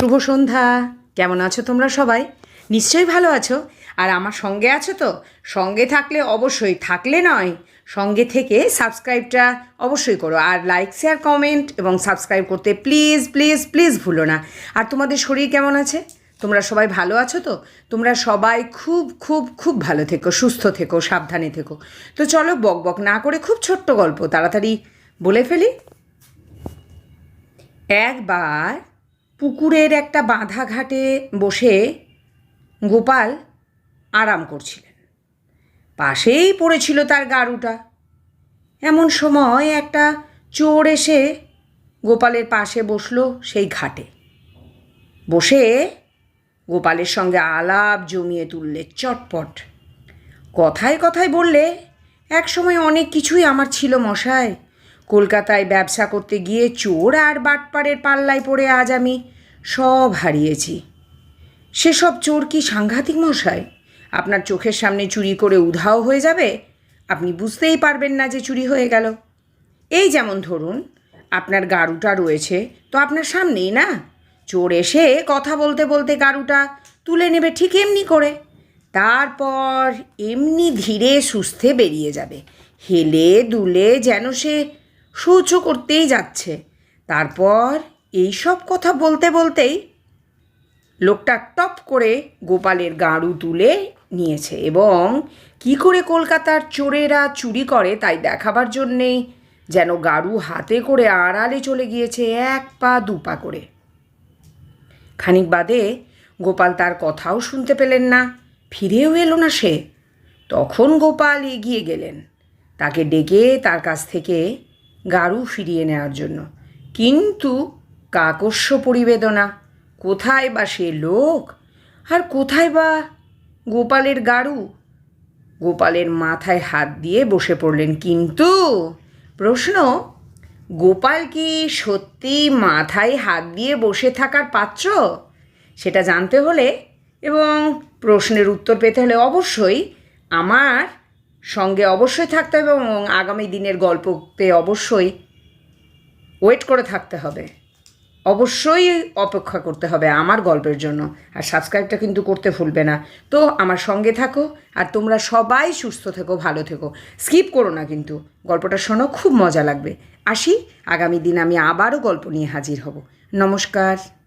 শুভ সন্ধ্যা। কেমন আছো তোমরা সবাই? নিশ্চয়ই ভালো আছো। আর আমার সঙ্গে আছো তো? সঙ্গে থাকলে অবশ্যই, থাকলে নয়, সঙ্গে থেকে সাবস্ক্রাইবটা অবশ্যই করো। আর লাইক শেয়ার কমেন্ট এবং সাবস্ক্রাইব করতে প্লিজ প্লিজ প্লিজ ভুলো না। আর তোমাদের শরীর কেমন আছে? তোমরা সবাই ভালো আছো তো? তোমরা সবাই খুব খুব খুব ভালো থেকো, সুস্থ থেকো, সাবধানে থেকো। তো চলো বক বক না করে খুব ছোট্ট গল্প তাড়াতাড়ি বলে ফেলি। একবার পুকুরের একটা বাঁধা ঘাটে বসে গোপাল আরাম করছিলেন। পাশেই পড়েছিল তার গারুটা। এমন সময় একটা চোর এসে গোপালের পাশে বসল সেই ঘাটে। বসে গোপালের সঙ্গে আলাপ জমিয়ে তুললে চটপট। কথায় কথায় বললে এক সময় অনেক কিছুই আমার ছিল মশাই কলকাতায় ব্যবসা করতে গিয়ে চোর আর বাটপাড়ের পাল্লায় পড়ে আজ আমি সব হারিয়েছি। সেসব চোর কি সাংঘাতিক মশাই? আপনার চোখের সামনে চুরি করে উধাও হয়ে যাবে? আপনি বুঝতেই পারবেন না যে চুরি হয়ে গেল। এই যেমন ধরুন, আপনার গারুটা রয়েছে তো আপনার সামনেই না? চোর এসে কথা বলতে বলতে গারুটা তুলে নেবে ঠিক এমনি করে। তারপর এমনি ধীরে সুস্থে বেরিয়ে যাবে। হেলে দুলে যেন সে শৌচ করতেই যাচ্ছে। তারপর এই সব কথা বলতে বলতেই লোকটা টপ করে গোপালের গাড়ু তুলে নিয়েছে এবং কি করে কলকাতার চোরেরা চুরি করে তাই দেখাবার জন্যেই যেন গাড়ু হাতে করে আড়ালে চলে গিয়েছে এক পা দু পা করে। খানিক বাদে গোপাল তার কথাও শুনতে পেলেন না, ফিরেও এলো না সে। তখন গোপাল এগিয়ে গেলেন। তাকে ডেকে তার কাছ থেকে গাড়ু ফিরিয়ে নেওয়ার জন্য। কিন্তু কাকস্য পরিবেদনা, কোথায় বা সে লোক? আর কোথায় বা গোপালের গারু? গোপালের মাথায় হাত দিয়ে বসে পড়লেন। কিন্তু প্রশ্ন, গোপাল কি সত্যি মাথায় হাত দিয়ে বসে থাকার পাত্র? সেটা জানতে হলে এবং প্রশ্নের উত্তর পেতে হলে অবশ্যই আমার সঙ্গে অবশ্যই থাকতে হবে এবং আগামী দিনের গল্পতে অবশ্যই ওয়েট করে থাকতে হবে। অবশ্যই অপেক্ষা করতে হবে আমার গল্পের জন্য। আর সাবস্ক্রাইবটা কিন্তু করতে ভুলবে না। তো আমার সঙ্গে থাকো আর তোমরা সবাই সুস্থ থেকো, ভালো থেকো। স্কিপ করো না কিন্তু। গল্পটা শোনো, খুব মজা লাগবে। আসি, আগামী দিন আমি আবারও গল্প নিয়ে হাজির হব। নমস্কার।